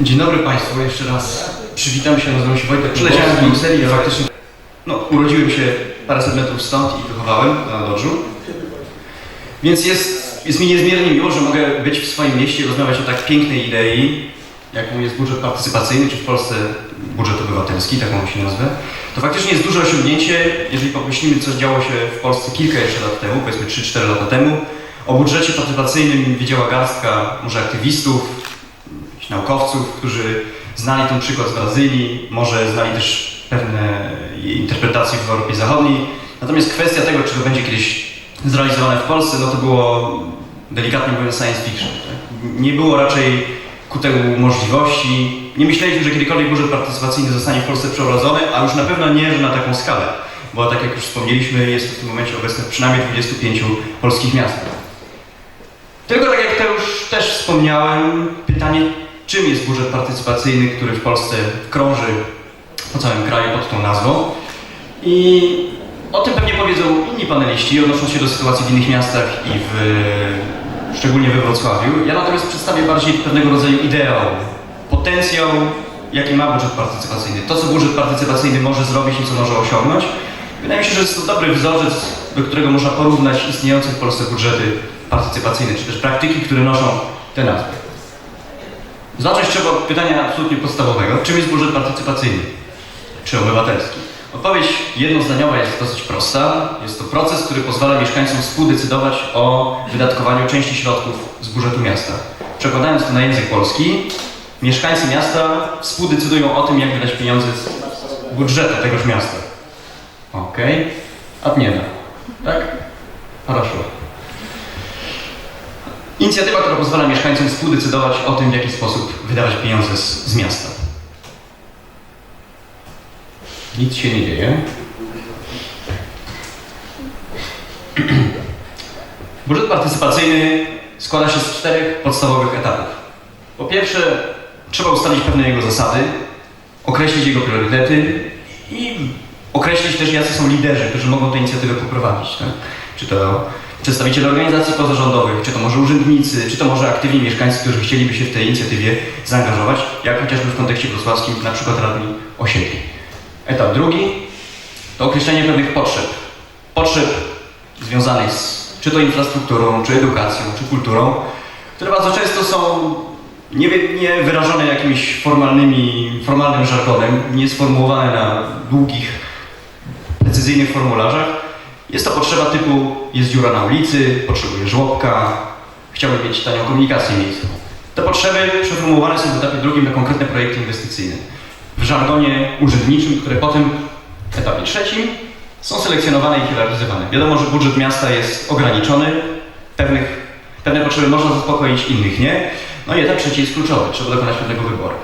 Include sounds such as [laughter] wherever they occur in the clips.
Dzień dobry Państwu, jeszcze raz przywitam się, nazywam się Wojtek, przyleciałem z Brukseli, ja faktycznie no, urodziłem się paręset metrów stąd i wychowałem na Lodżu. Więc jest, jest mi niezmiernie miło, że mogę być w swoim mieście i rozmawiać o tak pięknej idei, jaką jest budżet partycypacyjny, czy w Polsce budżet obywatelski, taką się nazwę. To faktycznie jest duże osiągnięcie, jeżeli pomyślimy, co działo się w Polsce kilka jeszcze lat temu, powiedzmy 3-4 lata temu. O budżecie partycypacyjnym wiedziała garstka może aktywistów, naukowców, którzy znali ten przykład z Brazylii, może znali też pewne interpretacje w Europie Zachodniej. Natomiast kwestia tego, czy to będzie kiedyś zrealizowane w Polsce, no to było delikatnie mówiąc science fiction. Tak? Nie było raczej ku temu możliwości. Nie myśleliśmy, że kiedykolwiek budżet partycypacyjny zostanie w Polsce przeprowadzony, a już na pewno nie, że na taką skalę. Bo tak jak już wspomnieliśmy, jest w tym momencie obecne w przynajmniej 25 polskich miastach. Tylko tak jak to już też wspomniałem, pytanie, czym jest budżet partycypacyjny, który w Polsce krąży po całym kraju pod tą nazwą. I o tym pewnie powiedzą inni paneliści, odnosząc się do sytuacji w innych miastach i w, szczególnie we Wrocławiu. Ja natomiast przedstawię bardziej pewnego rodzaju ideał, potencjał, jaki ma budżet partycypacyjny. To, co budżet partycypacyjny może zrobić i co może osiągnąć. Wydaje mi się, że jest to dobry wzorzec, do którego można porównać istniejące w Polsce budżety partycypacyjne, czy też praktyki, które noszą te nazwy. Zacząć trzeba od pytania absolutnie podstawowego. Czym jest budżet partycypacyjny? Czy obywatelski? Odpowiedź jednozdaniowa jest dosyć prosta. Jest to proces, który pozwala mieszkańcom współdecydować o wydatkowaniu części środków z budżetu miasta. Przekładając to na język polski, mieszkańcy miasta współdecydują o tym, jak wydać pieniądze z budżetu tegoż miasta. Okej. A nie da. Tak? Хорошо. Inicjatywa, która pozwala mieszkańcom współdecydować o tym, w jaki sposób wydawać pieniądze z, z miasta. Nic się nie dzieje. [clears throat] Budżet partycypacyjny składa się z czterech podstawowych etapów. Po pierwsze, trzeba ustalić pewne jego zasady, określić jego priorytety i określić też, jacy są liderzy, którzy mogą tę inicjatywę poprowadzić. Tak? Czy to przedstawiciele organizacji pozarządowych, czy to może urzędnicy, czy to może aktywni mieszkańcy, którzy chcieliby się w tej inicjatywie zaangażować, jak chociażby w kontekście wrocławskim, na przykład radni osiedli. Etap drugi to określenie pewnych potrzeb. Potrzeb związanych z czy to infrastrukturą, czy edukacją, czy kulturą, które bardzo często są nie, nie wyrażone jakimiś formalnymi, formalnym żargonem, nie sformułowane na długich, precyzyjnych formularzach. Jest to potrzeba typu jest dziura na ulicy, potrzebuję żłobka, chciałbym mieć tanią komunikację miejską. Te potrzeby przeformułowane są w etapie drugim na konkretne projekty inwestycyjne. W żargonie urzędniczym, które potem w etapie trzecim są selekcjonowane i hierarchizowane. Wiadomo, że budżet miasta jest ograniczony, pewnych, pewne potrzeby można zaspokoić, innych nie. No i etap trzeci jest kluczowy, trzeba dokonać pewnego wyboru.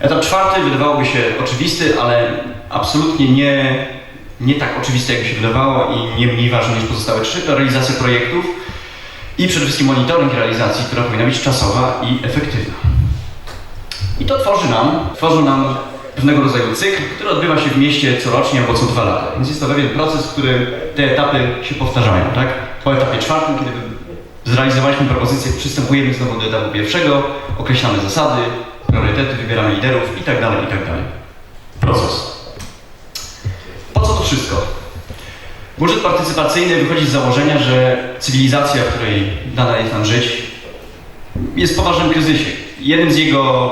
Etap czwarty wydawałoby się oczywisty, ale absolutnie nie, nie tak oczywisty, jakby się wydawało i nie mniej ważny niż pozostałe trzy, to realizacja projektów i przede wszystkim monitoring realizacji, która powinna być czasowa i efektywna. I to tworzy nam, tworzy nam pewnego rodzaju cykl, który odbywa się w mieście corocznie albo co dwa lata. Więc jest to pewien proces, w którym te etapy się powtarzają, tak? Po etapie czwartym, kiedy zrealizowaliśmy propozycję, przystępujemy znowu do etapu pierwszego, określamy zasady, priorytety, wybieramy liderów i tak dalej, i tak. Proces. Po co to wszystko? Budżet partycypacyjny wychodzi z założenia, że cywilizacja, w której dana jest nam żyć, jest w poważnym kryzysie. Jednym z jego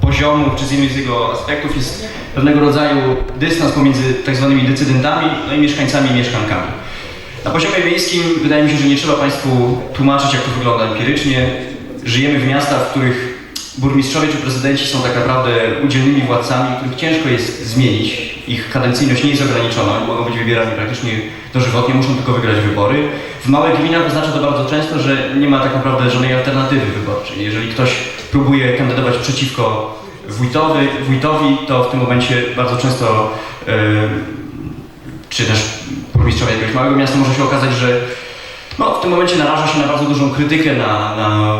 poziomów, czy z jednym z jego aspektów jest pewnego rodzaju dystans pomiędzy tak zwanymi decydentami, no i mieszkańcami i mieszkankami. Na poziomie miejskim wydaje mi się, że nie trzeba Państwu tłumaczyć, jak to wygląda empirycznie. Żyjemy w miastach, w których burmistrzowie czy prezydenci są tak naprawdę udzielnymi władcami, których ciężko jest zmienić. Ich kadencyjność nie jest ograniczona, oni mogą być wybierani praktycznie dożywotnie, muszą tylko wygrać wybory. W małych gminach oznacza to bardzo często, że nie ma tak naprawdę żadnej alternatywy wyborczej. Jeżeli ktoś próbuje kandydować przeciwko wójtowi, wójtowi to w tym momencie bardzo często yy, czy też burmistrzowi jakiegoś małego miasta może się okazać, że no, w tym momencie naraża się na bardzo dużą krytykę, na, na,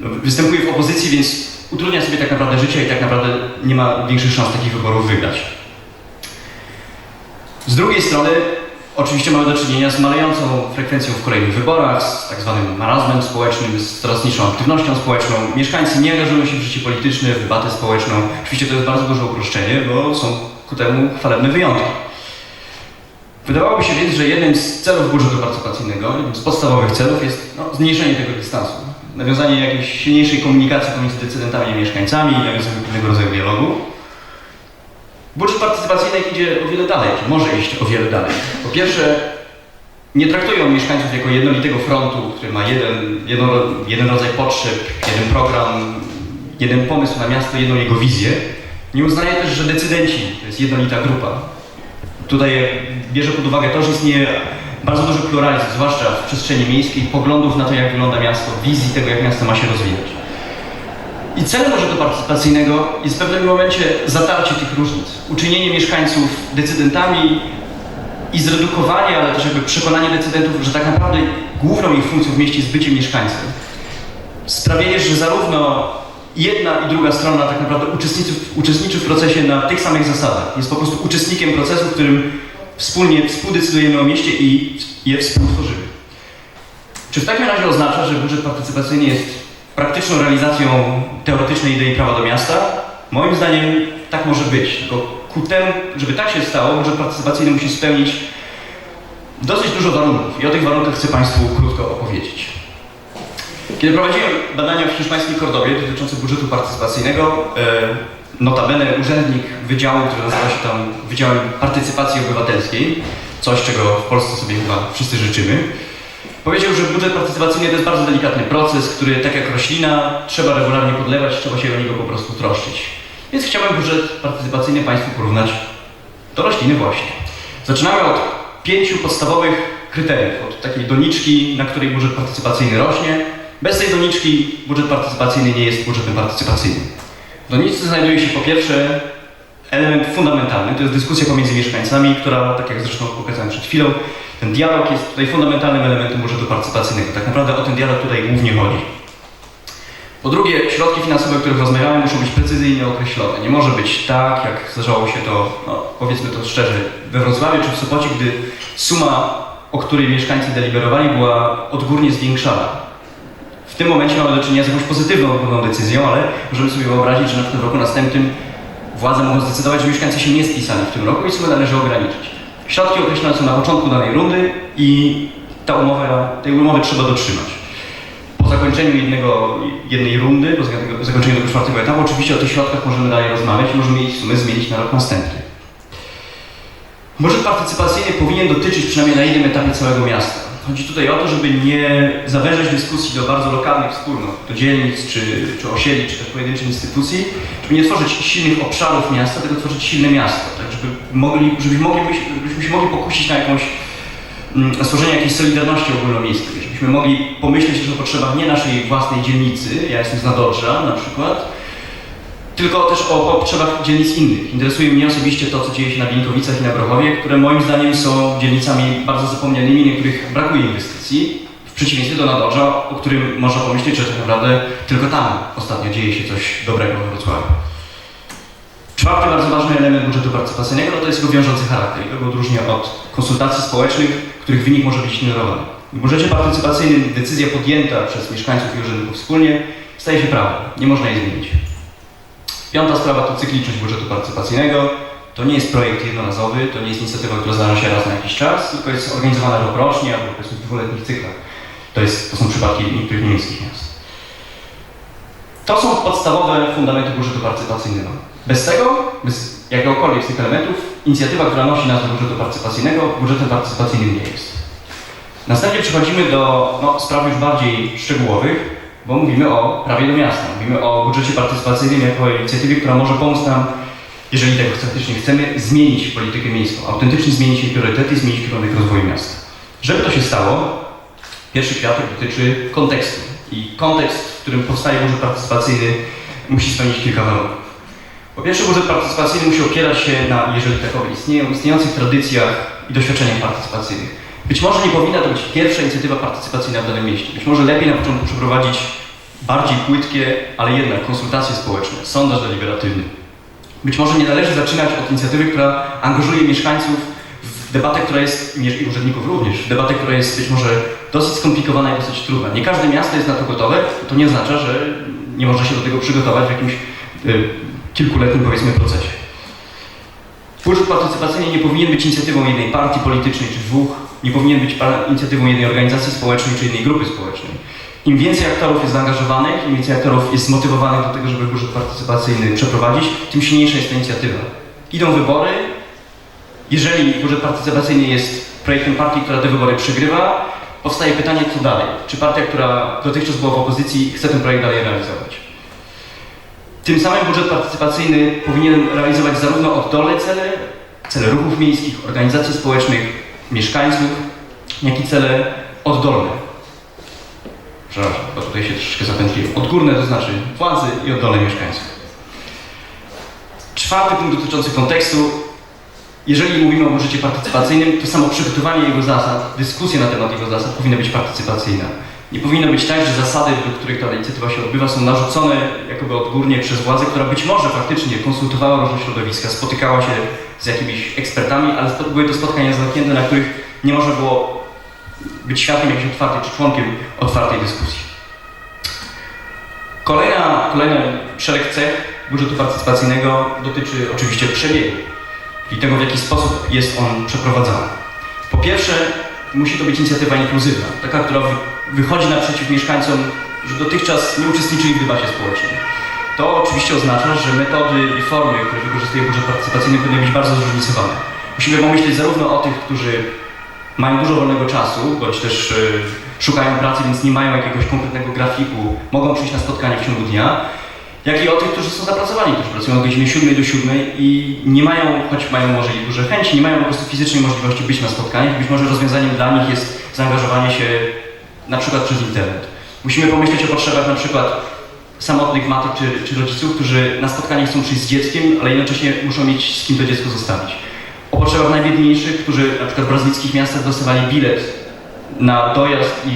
występuje w opozycji, więc utrudnia sobie tak naprawdę życie i tak naprawdę nie ma większych szans takich wyborów wygrać. Z drugiej strony Oczywiście mamy do czynienia z malejącą frekwencją w kolejnych wyborach, z tak zwanym marazmem społecznym, z coraz niższą aktywnością społeczną. Mieszkańcy nie angażują się w życie polityczne, w debatę społeczną. Oczywiście to jest bardzo duże uproszczenie, bo są ku temu chwalebne wyjątki. Wydawałoby się więc, że jednym z celów budżetu partycypacyjnego, jednym z podstawowych celów jest no, zmniejszenie tego dystansu, nawiązanie jakiejś silniejszej komunikacji pomiędzy decydentami a mieszkańcami, nawiązanie pewnego rodzaju dialogu. Budżet partycypacyjny idzie o wiele dalej, może iść o wiele dalej. Po pierwsze, nie traktują mieszkańców jako jednolitego frontu, który ma jeden, jedno, jeden rodzaj potrzeb, jeden program, jeden pomysł na miasto, jedną jego wizję. Nie uznaje też, że decydenci to jest jednolita grupa. Tutaj bierze pod uwagę to, że istnieje bardzo duży pluralizm, zwłaszcza w przestrzeni miejskiej, poglądów na to, jak wygląda miasto, wizji tego, jak miasto ma się rozwijać. I celem budżetu partycypacyjnego jest w pewnym momencie zatarcie tych różnic, uczynienie mieszkańców decydentami i zredukowanie, ale też jakby przekonanie decydentów, że tak naprawdę główną ich funkcją w mieście jest bycie mieszkańcem. Sprawienie, że zarówno jedna i druga strona tak naprawdę uczestniczy, uczestniczy w procesie na tych samych zasadach. Jest po prostu uczestnikiem procesu, w którym wspólnie współdecydujemy o mieście i je współtworzymy. Czy w takim razie oznacza, że budżet partycypacyjny jest praktyczną realizacją teoretycznej idei prawa do miasta? Moim zdaniem tak może być, tylko ku temu, żeby tak się stało, budżet partycypacyjny musi spełnić dosyć dużo warunków i o tych warunkach chcę Państwu krótko opowiedzieć. Kiedy prowadziłem badania w hiszpańskiej Kordowie dotyczące budżetu partycypacyjnego, e, notabene urzędnik wydziału, który nazywa się tam Wydziałem Partycypacji Obywatelskiej, coś czego w Polsce sobie chyba wszyscy życzymy, powiedział, że budżet partycypacyjny to jest bardzo delikatny proces, który tak jak roślina trzeba regularnie podlewać, trzeba się o niego po prostu troszczyć. Więc chciałbym budżet partycypacyjny Państwu porównać do rośliny właśnie. Zaczynamy od pięciu podstawowych kryteriów, od takiej doniczki, na której budżet partycypacyjny rośnie. Bez tej doniczki budżet partycypacyjny nie jest budżetem partycypacyjnym. W doniczce znajduje się po pierwsze element fundamentalny, to jest dyskusja pomiędzy mieszkańcami, która, tak jak zresztą pokazałem przed chwilą, ten dialog jest tutaj fundamentalnym elementem budżetu partycypacyjnego. Tak naprawdę o ten dialog tutaj głównie chodzi. Po drugie, środki finansowe, o których rozmawiamy, muszą być precyzyjnie określone. Nie może być tak, jak zdarzało się to, no, powiedzmy to szczerze, we Wrocławiu czy w Sopocie, gdy suma, o której mieszkańcy deliberowali, była odgórnie zwiększana. W tym momencie mamy do czynienia z jakąś pozytywną odgórną decyzją, ale możemy sobie wyobrazić, że na przykład w roku następnym władze mogą zdecydować, że mieszkańcy się nie spisali w tym roku i sumę należy ograniczyć. Środki określone są na początku danej rundy i ta umowa, tej umowy trzeba dotrzymać. Po zakończeniu jednego, jednej rundy, po zak- zakończeniu tego czwartego etapu, oczywiście o tych środkach możemy dalej rozmawiać i możemy ich sumę zmienić na rok następny. Budżet partycypacyjny powinien dotyczyć przynajmniej na jednym etapie całego miasta. Chodzi tutaj o to, żeby nie zawężać dyskusji do bardzo lokalnych wspólnot, do dzielnic, czy, czy osiedli, czy też pojedynczych instytucji, żeby nie tworzyć silnych obszarów miasta, tylko tworzyć silne miasto, tak? Żeby mogli, mogli, żebyśmy się mogli pokusić na jakąś mm, na stworzenie jakiejś solidarności ogólnomiejskiej, żebyśmy mogli pomyśleć też o potrzebach nie naszej własnej dzielnicy, ja jestem z Nadodrza na przykład, tylko też o potrzebach dzielnic innych. Interesuje mnie osobiście to, co dzieje się na Wienikowicach i na Brochowie, które moim zdaniem są dzielnicami bardzo zapomnianymi, na których brakuje inwestycji, w przeciwieństwie do Nadodrza, o którym można pomyśleć, że tak naprawdę tylko tam ostatnio dzieje się coś dobrego we Wrocławiu. Czwarty bardzo ważny element budżetu partycypacyjnego no to jest jego wiążący charakter i go odróżnia od konsultacji społecznych, których wynik może być ignorowany. W budżecie partycypacyjnym decyzja podjęta przez mieszkańców i urzędników wspólnie staje się prawem, nie można jej zmienić. Piąta sprawa to cykliczność budżetu partycypacyjnego. To nie jest projekt jednorazowy, to nie jest inicjatywa, która zdarza się raz na jakiś czas, tylko jest organizowana rokrocznie albo powiedzmy w dwuletnich cyklach. To, jest, to są przypadki niektórych niemieckich miast. To są podstawowe fundamenty budżetu partycypacyjnego. Bez tego, bez jakiegokolwiek z tych elementów, inicjatywa, która nosi nazwę budżetu partycypacyjnego, budżetem partycypacyjnym nie jest. Następnie przechodzimy do no, spraw już bardziej szczegółowych, bo mówimy o prawie do miasta. Mówimy o budżecie partycypacyjnym jako inicjatywie, która może pomóc nam, jeżeli tego faktycznie chcemy, zmienić politykę miejską, autentycznie zmienić jej priorytety zmienić kierunek rozwoju miasta. Żeby to się stało, pierwszy kwiatek dotyczy kontekstu. I kontekst, w którym powstaje budżet partycypacyjny, musi spełnić kilka warunków. Po pierwsze, budżet partycypacyjny musi opierać się na, jeżeli takowe istnieją, istniejących tradycjach i doświadczeniach partycypacyjnych. Być może nie powinna to być pierwsza inicjatywa partycypacyjna w danym mieście. Być może lepiej na początku przeprowadzić bardziej płytkie, ale jednak konsultacje społeczne, sondaż deliberatywny. Być może nie należy zaczynać od inicjatywy, która angażuje mieszkańców w debatę, która jest, i urzędników również, debatę, która jest być może dosyć skomplikowana i dosyć trudna. Nie każde miasto jest na to gotowe, to nie oznacza, że nie można się do tego przygotować w jakimś y, kilkuletnim, powiedzmy, procesie. Budżet partycypacyjny nie powinien być inicjatywą jednej partii politycznej czy dwóch, nie powinien być inicjatywą jednej organizacji społecznej czy jednej grupy społecznej. Im więcej aktorów jest zaangażowanych, im więcej aktorów jest zmotywowanych do tego, żeby budżet partycypacyjny przeprowadzić, tym silniejsza jest ta inicjatywa. Idą wybory, jeżeli budżet partycypacyjny jest projektem partii, która te wybory przegrywa, powstaje pytanie, co dalej? Czy partia, która dotychczas była w opozycji, chce ten projekt dalej realizować? Tym samym budżet partycypacyjny powinien realizować zarówno oddolne cele, cele ruchów miejskich, organizacji społecznych, mieszkańców, jak i cele oddolne. Przepraszam, bo tutaj się troszeczkę zapętliłem. Odgórne to znaczy władzy i oddolne mieszkańców. Czwarty punkt dotyczący kontekstu. Jeżeli mówimy o budżecie partycypacyjnym, to samo przygotowanie jego zasad, dyskusja na temat jego zasad powinna być partycypacyjna. Nie powinno być tak, że zasady, według których ta inicjatywa się odbywa, są narzucone jakoby odgórnie przez władzę, która być może faktycznie konsultowała różne środowiska, spotykała się z jakimiś ekspertami, ale były to spotkania zamknięte, na których nie można było być świadkiem jakiejś otwartej czy członkiem otwartej dyskusji. Kolejna, kolejny szereg cech budżetu partycypacyjnego dotyczy oczywiście przebiegu i tego, w jaki sposób jest on przeprowadzany. Po pierwsze, musi to być inicjatywa inkluzywna, taka, która wychodzi naprzeciw mieszkańcom, że dotychczas nie uczestniczyli w debacie społecznej. To oczywiście oznacza, że metody i formy, które wykorzystuje budżet partycypacyjny, powinny być bardzo zróżnicowane. Musimy pomyśleć zarówno o tych, którzy mają dużo wolnego czasu, bądź też y, szukają pracy, więc nie mają jakiegoś konkretnego grafiku, mogą przyjść na spotkanie w ciągu dnia, jak i o tych, którzy są zapracowani, którzy pracują od godziny 7 do 7 i nie mają, choć mają może i duże chęci, nie mają po prostu fizycznej możliwości być na spotkaniach. Być może rozwiązaniem dla nich jest zaangażowanie się na przykład przez internet. Musimy pomyśleć o potrzebach na przykład samotnych matek czy, czy rodziców, którzy na spotkanie chcą przyjść z dzieckiem, ale jednocześnie muszą mieć z kim to dziecko zostawić. O potrzebach najbiedniejszych, którzy na przykład w brazylijskich miastach dostawali bilet na dojazd i,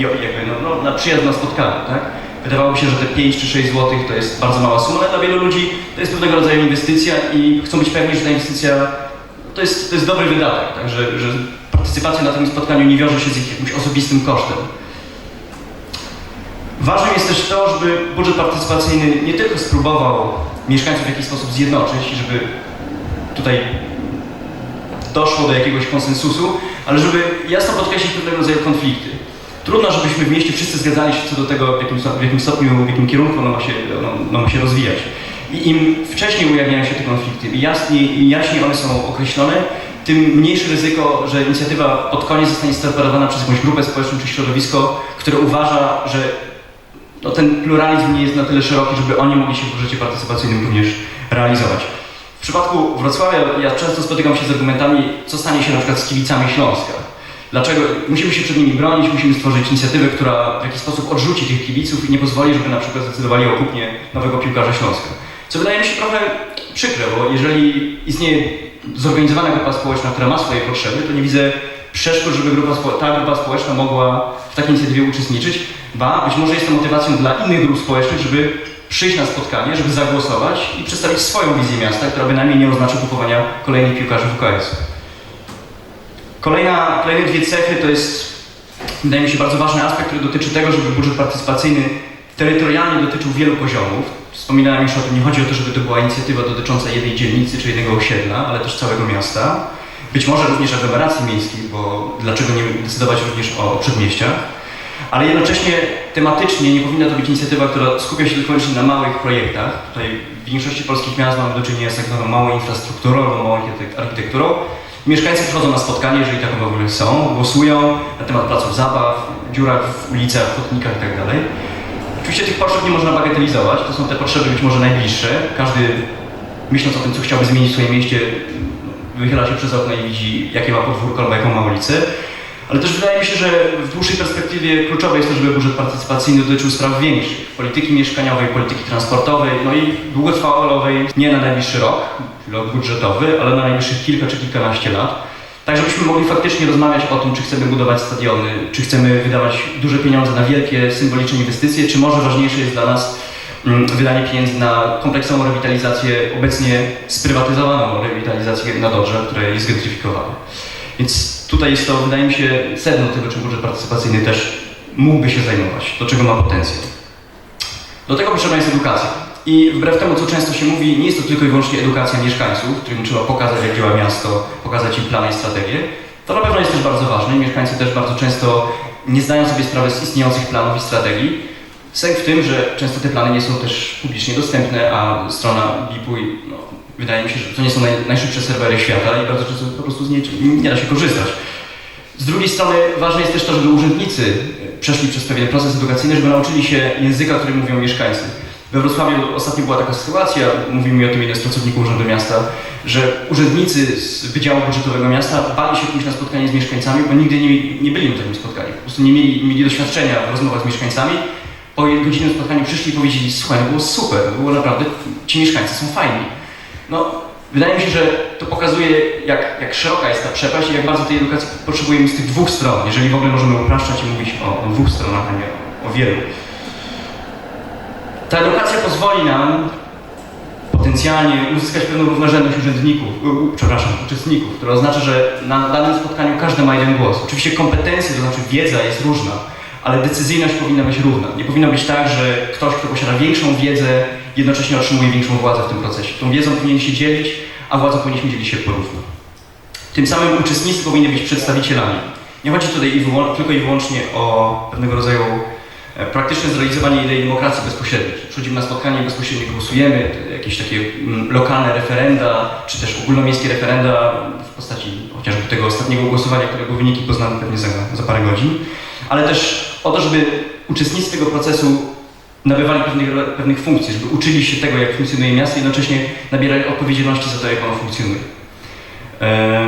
i jakby no, no, na przyjazd na spotkanie, tak? Wydawałoby się, że te 5 czy 6 zł to jest bardzo mała suma, ale dla wielu ludzi to jest pewnego rodzaju inwestycja i chcą być pewni, że ta inwestycja to jest, to jest dobry wydatek, tak? że, że partycypacja na tym spotkaniu nie wiąże się z jakimś osobistym kosztem. Ważne jest też to, żeby budżet partycypacyjny nie tylko spróbował mieszkańców w jakiś sposób zjednoczyć, żeby tutaj doszło do jakiegoś konsensusu, ale żeby jasno podkreślić pewnego rodzaju konflikty. Trudno, żebyśmy w mieście wszyscy zgadzali się co do tego, w jakim, w jakim stopniu, w jakim kierunku ono ma się, ono, się rozwijać. I im wcześniej ujawniają się te konflikty, im jaśniej one są określone, tym mniejsze ryzyko, że inicjatywa pod koniec zostanie storpedowana przez jakąś grupę społeczną czy środowisko, które uważa, że no, ten pluralizm nie jest na tyle szeroki, żeby oni mogli się w budżecie partycypacyjnym również realizować. W przypadku Wrocławia ja często spotykam się z argumentami, co stanie się na przykład z kibicami Śląska. Dlaczego? Musimy się przed nimi bronić, musimy stworzyć inicjatywę, która w jakiś sposób odrzuci tych kibiców i nie pozwoli, żeby na przykład zdecydowali o kupnie nowego piłkarza Śląska. Co wydaje mi się trochę przykre, bo jeżeli istnieje zorganizowana grupa społeczna, która ma swoje potrzeby, to nie widzę przeszkód, żeby grupa, ta grupa społeczna mogła w takiej inicjatywie uczestniczyć. Ba, być może jest to motywacją dla innych grup społecznych, żeby przyjść na spotkanie, żeby zagłosować i przedstawić swoją wizję miasta, która bynajmniej nie oznacza kupowania kolejnych piłkarzy WKS. Kolejna, kolejne dwie cechy to jest, wydaje mi się, bardzo ważny aspekt, który dotyczy tego, żeby budżet partycypacyjny terytorialnie dotyczył wielu poziomów. Wspominałem już o tym, nie chodzi o to, żeby to była inicjatywa dotycząca jednej dzielnicy czy jednego osiedla, ale też całego miasta. Być może również aglomeracji miejskiej, bo dlaczego nie decydować również o, przedmieściach. Ale jednocześnie tematycznie nie powinna to być inicjatywa, która skupia się tylko na małych projektach. Tutaj w większości polskich miast mamy do czynienia z tak zwaną małą infrastrukturą małą architek- architekturą. Mieszkańcy przychodzą na spotkanie, jeżeli taką w ogóle są, głosują na temat placów zabaw, dziurach w ulicach, chodnikach itd. Oczywiście tych potrzeb nie można bagatelizować, to są te potrzeby być może najbliższe. Każdy myśląc o tym, co chciałby zmienić w swoim mieście, wychyla się przez okno i widzi, jakie ma podwórko albo jaką ma ulicę. Ale też wydaje mi się, że w dłuższej perspektywie kluczowe jest to, żeby budżet partycypacyjny dotyczył spraw większych. Polityki mieszkaniowej, polityki transportowej, no i długotrwałej, nie na najbliższy rok, rok budżetowy, ale na najbliższych kilka czy kilkanaście lat. Tak, żebyśmy mogli faktycznie rozmawiać o tym, czy chcemy budować stadiony, czy chcemy wydawać duże pieniądze na wielkie, symboliczne inwestycje, czy może ważniejsze jest dla nas mm, wydanie pieniędzy na kompleksową rewitalizację, obecnie sprywatyzowaną rewitalizację na Dodrze, która jest zgentryfikowana. Więc tutaj jest to, wydaje mi się, sedno tego, czym budżet partycypacyjny też mógłby się zajmować, do czego ma potencjał. Do tego potrzebna jest edukacja. I wbrew temu, co często się mówi, nie jest to tylko i wyłącznie edukacja mieszkańców, którym trzeba pokazać, jak działa miasto, pokazać im plany i strategie. To na pewno jest też bardzo ważne i mieszkańcy też bardzo często nie zdają sobie sprawy z istniejących planów i strategii. Sęk w tym, że często te plany nie są też publicznie dostępne, a strona BIP-u, no, wydaje mi się, że to nie są naj, najszybsze serwery świata i bardzo często po prostu z niej nie da się korzystać. Z drugiej strony ważne jest też to, żeby urzędnicy przeszli przez pewien proces edukacyjny, żeby nauczyli się języka, który mówią mieszkańcy. We Wrocławiu ostatnio była taka sytuacja, mówił mi o tym jeden z pracowników Urzędu Miasta, że urzędnicy z Wydziału Budżetowego Miasta bali się pójść na spotkanie z mieszkańcami, bo nigdy nie, nie byli na takim spotkaniu. Po prostu nie mieli, mieli doświadczenia w rozmowach z mieszkańcami. Po godzinnym spotkaniu przyszli i powiedzieli, słuchaj, no było super, było naprawdę, ci mieszkańcy są fajni. No, wydaje mi się, że to pokazuje, jak, jak szeroka jest ta przepaść i jak bardzo tej edukacji potrzebujemy z tych dwóch stron, jeżeli w ogóle możemy upraszczać i mówić o, o dwóch stronach, a nie o wielu. Ta edukacja pozwoli nam potencjalnie uzyskać pewną równorzędność urzędników, przepraszam, uczestników, które oznacza, że na danym spotkaniu każdy ma jeden głos. Oczywiście kompetencje, to znaczy wiedza jest różna, ale decyzyjność powinna być równa. Nie powinno być tak, że ktoś, kto posiada większą wiedzę, jednocześnie otrzymuje większą władzę w tym procesie. Tą wiedzą powinien się dzielić, a władzą powinniśmy dzielić się porówno. Tym samym uczestnicy powinni być przedstawicielami. Nie chodzi tutaj i tylko i wyłącznie o pewnego rodzaju praktyczne zrealizowanie idei demokracji bezpośredniej. Przychodzimy na spotkanie bezpośrednio głosujemy, jakieś takie mm, lokalne referenda, czy też ogólnomiejskie referenda w postaci chociażby tego ostatniego głosowania, którego wyniki poznamy pewnie za, za parę godzin, ale też o to, żeby uczestnicy tego procesu nabywali pewnych, pewnych funkcji, żeby uczyli się tego, jak funkcjonuje miasto i jednocześnie nabierali odpowiedzialności za to, jak ono funkcjonuje. E,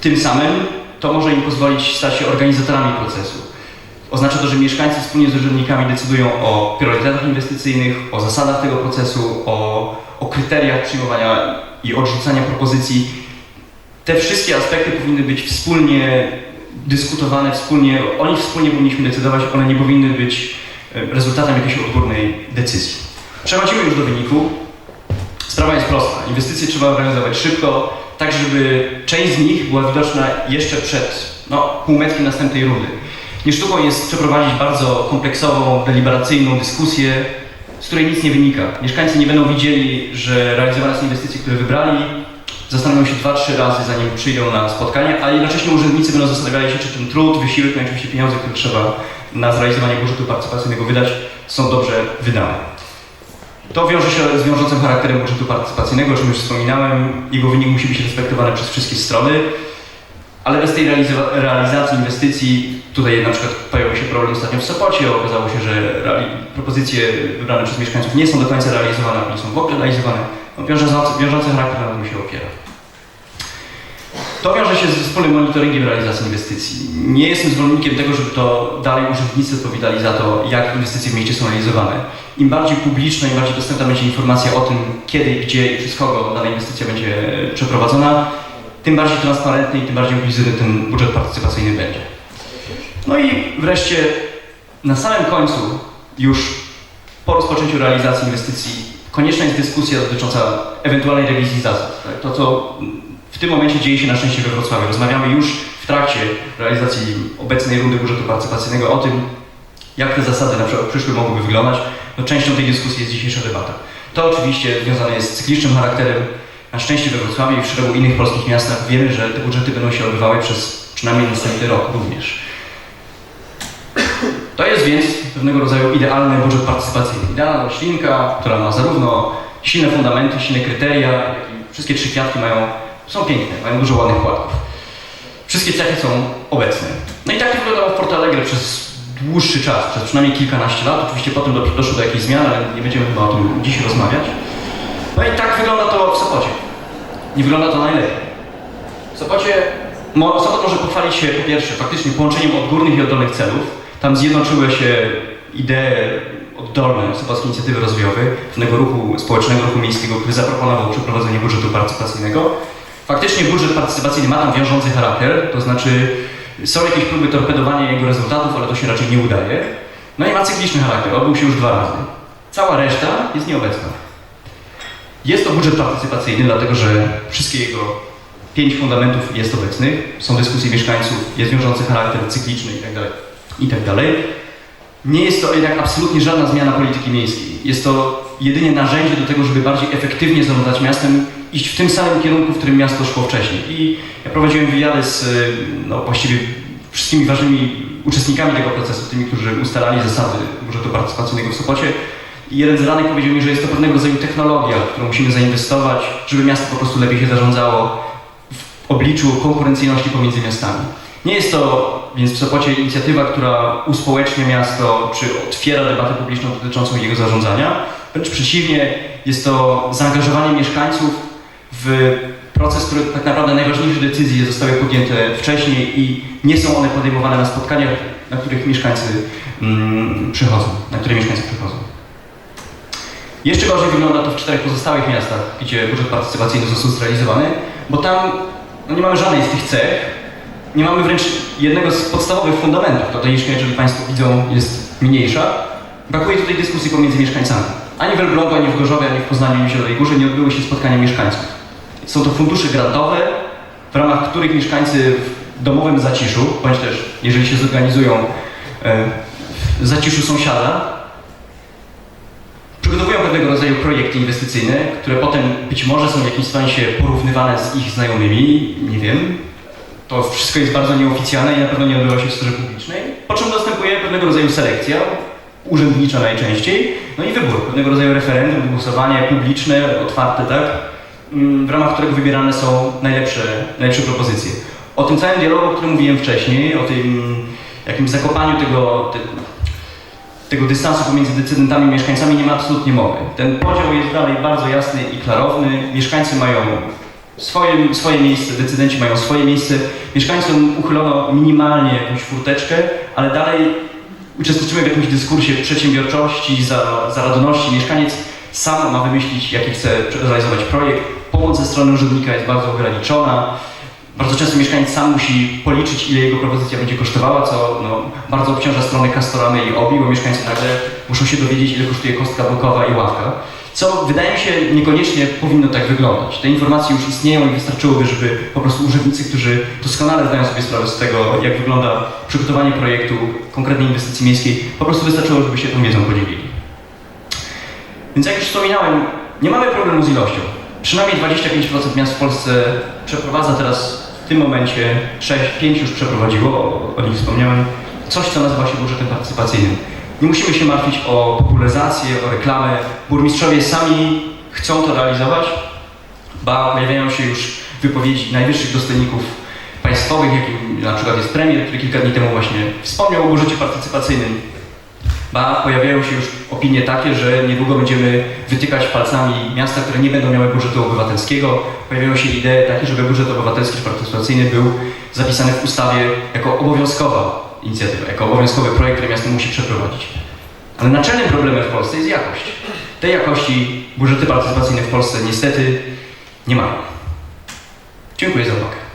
Tym samym to może im pozwolić stać się organizatorami procesu. Oznacza to, że mieszkańcy wspólnie z urzędnikami decydują o priorytetach inwestycyjnych, o zasadach tego procesu, o, o kryteriach przyjmowania i odrzucania propozycji. Te wszystkie aspekty powinny być wspólnie dyskutowane, wspólnie, o nich wspólnie powinniśmy decydować, one nie powinny być e, rezultatem jakiejś odgórnej decyzji. Przechodzimy już do wyniku. Sprawa jest prosta. Inwestycje trzeba realizować szybko, tak żeby część z nich była widoczna jeszcze przed no, półmetkiem następnej rundy. Nie sztuką jest przeprowadzić bardzo kompleksową, deliberacyjną dyskusję, z której nic nie wynika. Mieszkańcy nie będą widzieli, że realizowane są inwestycje, które wybrali, zastanowią się dwa, trzy razy, zanim przyjdą na spotkanie, a jednocześnie urzędnicy będą zastanawiali się, czy ten trud, wysiłek, no i oczywiście pieniądze, które trzeba na zrealizowanie budżetu partycypacyjnego wydać, są dobrze wydane. To wiąże się z wiążącym charakterem budżetu partycypacyjnego, o czym już wspominałem. Jego wynik musi być respektowany przez wszystkie strony, ale bez tej realiza- realizacji inwestycji, tutaj na przykład pojawił się problem ostatnio w Sopocie, okazało się, że propozycje wybrane przez mieszkańców nie są do końca realizowane, nie są w ogóle realizowane. No, wiążący, wiążący charakter na tym się opiera. To wiąże się z wspólnym monitoringiem realizacji inwestycji. Nie jestem zwolennikiem tego, żeby to dalej urzędnicy odpowiadali za to, jak inwestycje w mieście są realizowane. Im bardziej publiczna, im bardziej dostępna będzie informacja o tym, kiedy, gdzie i przez kogo dana inwestycja będzie przeprowadzona, tym bardziej transparentny i tym bardziej inkluzyjny ten budżet partycypacyjny będzie. No i wreszcie na samym końcu, już po rozpoczęciu realizacji inwestycji, konieczna jest dyskusja dotycząca ewentualnej rewizji zasad. Tak? To, co w tym momencie dzieje się na szczęście we Wrocławiu. Rozmawiamy już w trakcie realizacji obecnej rundy budżetu partycypacyjnego o tym, jak te zasady na przykład przyszłe mogłyby wyglądać. No, częścią tej dyskusji jest dzisiejsza debata. To oczywiście związane jest z cyklicznym charakterem. Na szczęście we Wrocławiu i w szeregu innych polskich miastach wiemy, że te budżety będą się odbywały przez przynajmniej następny rok również. To jest więc pewnego rodzaju idealny budżet partycypacyjny. Idealna roślinka, która ma zarówno silne fundamenty, silne kryteria, jak i wszystkie trzy kwiatki mają, są piękne, mają dużo ładnych płatków. Wszystkie cechy są obecne. No i tak to wyglądało w Porto Alegre przez dłuższy czas, przez przynajmniej kilkanaście lat. Oczywiście potem do, doszło do jakichś zmian, ale nie będziemy chyba o tym dziś rozmawiać. No i tak wygląda to w Sopocie. Nie wygląda to najlepiej. W Sopocie Sopot może pochwalić się po pierwsze faktycznie połączeniem odgórnych i oddolnych celów. Tam zjednoczyły się idee oddolne Sopockiej Inicjatywy Rozwojowej, pewnego ruchu społecznego, ruchu miejskiego, który zaproponował przeprowadzenie budżetu partycypacyjnego. Faktycznie budżet partycypacyjny ma tam wiążący charakter, to znaczy są jakieś próby torpedowania jego rezultatów, ale to się raczej nie udaje. No i ma cykliczny charakter, odbył się już dwa razy. Cała reszta jest nieobecna. Jest to budżet partycypacyjny, dlatego że wszystkie jego pięć fundamentów jest obecnych. Są dyskusje mieszkańców, jest wiążący charakter cykliczny itd. itd. Nie jest to jednak absolutnie żadna zmiana polityki miejskiej. Jest to jedynie narzędzie do tego, żeby bardziej efektywnie zarządzać miastem, iść w tym samym kierunku, w którym miasto szło wcześniej. I ja prowadziłem wywiady z y, no, właściwie wszystkimi ważnymi uczestnikami tego procesu, tymi, którzy ustalali zasady budżetu partycypacyjnego w Sopocie. I jeden z ranych powiedział mi, że jest to pewnego rodzaju technologia, w którą musimy zainwestować, żeby miasto po prostu lepiej się zarządzało w obliczu konkurencyjności pomiędzy miastami. Nie jest to więc w Sopocie inicjatywa, która uspołecznia miasto, czy otwiera debatę publiczną dotyczącą jego zarządzania. Wręcz przeciwnie, jest to zaangażowanie mieszkańców w proces, który tak naprawdę najważniejsze decyzje zostały podjęte wcześniej i nie są one podejmowane na spotkaniach, na których mieszkańcy mm, przychodzą, na które mieszkańcy przychodzą. Jeszcze gorzej wygląda to w czterech pozostałych miastach, gdzie budżet partycypacyjny został zrealizowany, bo tam no, nie mamy żadnej z tych cech, nie mamy wręcz jednego z podstawowych fundamentów. To tejszka, jeżeli Państwo widzą, jest mniejsza. Brakuje tutaj dyskusji pomiędzy mieszkańcami. Ani w Elblągu, ani w Gorzowie, ani w Poznaniu, ani w Zielonej Górze nie odbyły się spotkania mieszkańców. Są to fundusze grantowe, w ramach których mieszkańcy w domowym zaciszu, bądź też, jeżeli się zorganizują, e, w zaciszu sąsiada, przygotowują pewnego rodzaju projekty inwestycyjne, które potem być może są w jakimś sensie porównywane z ich znajomymi, nie wiem. To wszystko jest bardzo nieoficjalne i na pewno nie odbywa się w sferze publicznej. Po czym następuje pewnego rodzaju selekcja, urzędnicza najczęściej, no i wybór, pewnego rodzaju referendum, głosowanie publiczne, otwarte, tak? Mm, w ramach którego wybierane są najlepsze, najlepsze propozycje. O tym całym dialogu, o którym mówiłem wcześniej, o tym jakimś zakopaniu tego, te, tego dystansu pomiędzy decydentami i mieszkańcami nie ma absolutnie mowy. Ten podział jest dalej bardzo jasny i klarowny. Mieszkańcy mają swoje, swoje miejsce, decydenci mają swoje miejsce. Mieszkańcom uchylono minimalnie jakąś furteczkę, ale dalej uczestniczymy w jakimś dyskursie przedsiębiorczości, za- zaradności. Mieszkaniec sam ma wymyślić, jaki chce realizować projekt. Pomoc ze strony urzędnika jest bardzo ograniczona. Bardzo często mieszkaniec sam musi policzyć, ile jego propozycja będzie kosztowała, co no, bardzo obciąża strony Castoramy i OBI, bo mieszkańcy nagle muszą się dowiedzieć, ile kosztuje kostka blokowa i ławka. Co wydaje mi się niekoniecznie powinno tak wyglądać. Te informacje już istnieją i wystarczyłoby, żeby po prostu urzędnicy, którzy doskonale zdają sobie sprawę z tego, jak wygląda przygotowanie projektu konkretnej inwestycji miejskiej, po prostu wystarczyło, żeby się tą wiedzą podzielili. Więc jak już wspominałem, nie mamy problemu z ilością. Przynajmniej 25% miast w Polsce przeprowadza teraz w tym momencie 6, 5 już przeprowadziło, o, o nich wspomniałem, coś co nazywa się budżetem partycypacyjnym. Nie musimy się martwić o popularyzację, o reklamę. Burmistrzowie sami chcą to realizować, ba pojawiają się już wypowiedzi najwyższych dostojników państwowych, jakim na przykład jest premier, który kilka dni temu właśnie wspomniał o budżecie partycypacyjnym. Ba, pojawiają się już opinie takie, że niedługo będziemy wytykać palcami miasta, które nie będą miały budżetu obywatelskiego. Pojawiają się idee takie, żeby budżet obywatelski czy partycypacyjny był zapisany w ustawie jako obowiązkowa inicjatywa, jako obowiązkowy projekt, który miasto musi przeprowadzić. Ale naczelnym problemem w Polsce jest jakość. Tej jakości budżety partycypacyjne w Polsce niestety nie mają. Dziękuję za uwagę.